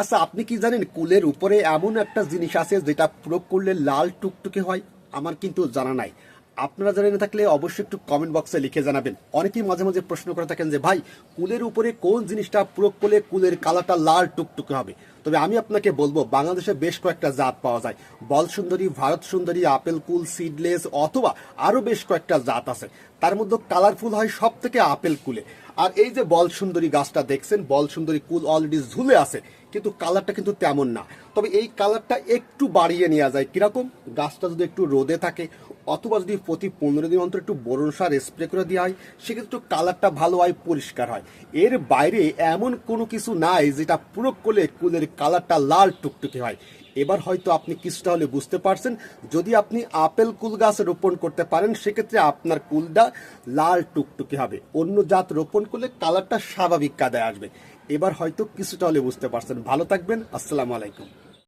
আচ্ছা আপনি কি জানেন কুলের উপরে এমন একটা জিনিস আছে যেটা প্রয়োগ করলে লাল টুকটুকে হয়? আমার কিন্তু জানা নাই। আপনারা জানেন থাকলে অবশ্যই একটু কমেন্ট বক্সে লিখে জানাবেন। অনেকেই মাঝে মাঝে প্রশ্ন করে থাকেন যে, ভাই, কুলের উপরে কোন জিনিসটা প্রয়োগ করলে কুলের কালারটা লাল টুকটুকে হবে? তবে আমি আপনাকে বলব, বাংলাদেশে বেশ কয়েকটা জাত পাওয়া যায়। বল সুন্দরী, ভারত সুন্দরী, আপেল কুল সিডলেস অথবা আরও বেশ কয়েকটা জাত আছে। তার মধ্যে কালারফুল হয় সব থেকে আপেল কুলে। আর এই যে বল সুন্দরী গাছটা দেখছেন, বল সুন্দরী কুল অলরেডি ঝুলে আছে, কিন্তু কালারটা কিন্তু তেমন না। তবে এই কালারটা একটু বাড়িয়ে নেওয়া যায়। কীরকম? গাছটা যদি একটু রোদে থাকে, অথবা যদি প্রতি পনেরো দিন অন্তর একটু বোরন সার স্প্রে করে দেওয়া হয়, সেক্ষেত্রে একটু কালারটা ভালো হয়, পরিষ্কার হয়। এর বাইরে এমন কোনো কিছু নাই যেটা প্রয়োগ করলে কুলের কালারটা লাল টুকটুকে হয়। এবার হয়তো আপনি কিছুটা হলে বুঝতে পারছেন। যদি আপনি আপেল কুল গাছ রোপণ করতে পারেন, সেক্ষেত্রে আপনার কুলটা লাল টুকটুকি হবে। অন্য জাত রোপণ করলে কালারটা স্বাভাবিক কাদায় আসবে। এবার হয়তো কিছুটা হলে বুঝতে পারছেন। ভালো থাকবেন। আসসালামু আলাইকুম।